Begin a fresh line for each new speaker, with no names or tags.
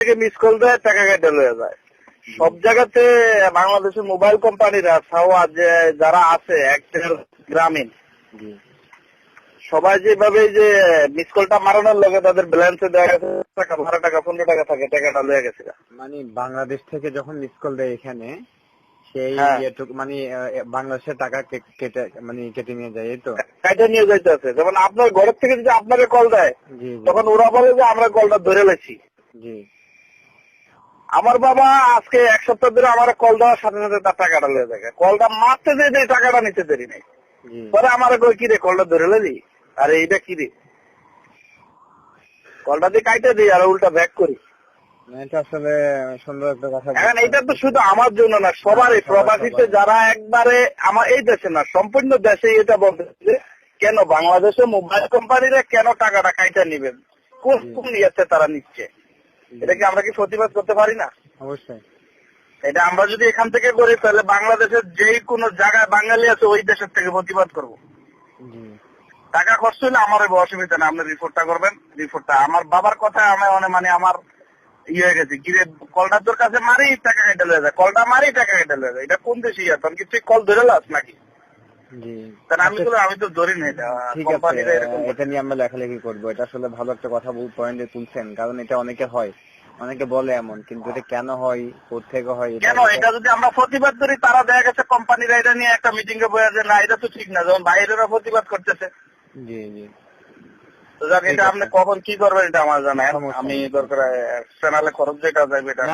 থেকে miss call দেয় টাকা কেটে লয়ে যায়। সব জায়গাতে বাংলাদেশের মোবাইল কোম্পানিরা সাওয়া যে যারা আছে একটা গ্রামীণ সবাই যেভাবে যে মিস কলটা মারানোর লগে তাদের ব্যালেন্সে দেওয়া গেছে টাকা বারো টাকা পনেরো টাকা থাকে টাকাটা লয়ে গেছে
মানে বাংলাদেশ থেকে যখন মিস কল দেয় এখানে সেই
হ্যাঁ।
মানে বাংলাদেশের টাকা কেটে মানে কেটে নিয়ে যায় এই তো?
কাইটা নিয়ে যাইতে আছে। যেমন আপনার ঘরের থেকে যদি আপনাকে কল দেয় তখন ওরা বলে যে আমরা কলটা ধরে লেছি।
জি।
আমার বাবা আজকে এক সপ্তাহ ধরে আমার কল দেওয়ার সাথে সাথে তার টাকাটা লয়ে থাকে কলটা মারতে যে যে টাকাটা নিতে দেরি নেই। পরে আমার কই কি রে কলটা ধরে লেলি? আরে এইটা কি রে? কলটা দিয়ে কাইটে দিই আর উল্টা ব্যাক করি।
এটা আসলে সুন্দর একটা কথা
এখন এটা তো শুধু আমার জন্য না সবারই প্রবাসীতে যারা একবারে আমার এই দেশে না সম্পূর্ণ দেশে এটা বলতেছে কেন বাংলাদেশে মোবাইল কোম্পানিরা কেন টাকাটা কাইটা নিবেন কোন কোন ইয়েতে তারা নিচ্ছে? এটা কি আমরা কি প্রতিবাদ করতে পারি না?
অবশ্যই।
এটা আমরা যদি এখান থেকে করি তাহলে বাংলাদেশের যেই কোনো জায়গায় বাঙালি আছে ওই দেশের থেকে প্রতিবাদ করব। টাকা খরচ হলে আমার অসুবিধা না আপনি রিপোর্টটা করবেন। রিপোর্টটা আমার বাবার কথা আমি মানে মানে আমার ইয়ে হয়ে গেছে গিরে কলটা তোর কাছে মারি টাকা কেটে লয়ে যায় কলটা মারি টাকা কেটে লয়ে যায় এটা কোন দেশে ইয়ে? তখন কি তুই কল ধরে লাস নাকি?
জি।
আমি তো আমি তো ধরি না এটা
ঠিক আছে নিয়ে আমরা লেখালেখি করব। এটা আসলে ভালো একটা কথা পয়েন্টে তুলছেন কারণ এটা অনেকে হয় অনেকে বলে এমন কিন্তু এটা কেন হয় কোথেকে হয়
কেন? এটা যদি আমরা প্রতিবাদ করি তারা দেখা গেছে কোম্পানিরা এটা নিয়ে একটা মিটিং এ বয়ে যে না এটা তো ঠিক না। যখন বাইরেরা প্রতিবাদ করতেছে।
জি জি।
তো যাক এটা আপনি কখন কি করবেন এটা আমার জানা। আমি দরকার চ্যানেলে খরচ যেটা যাবে এটা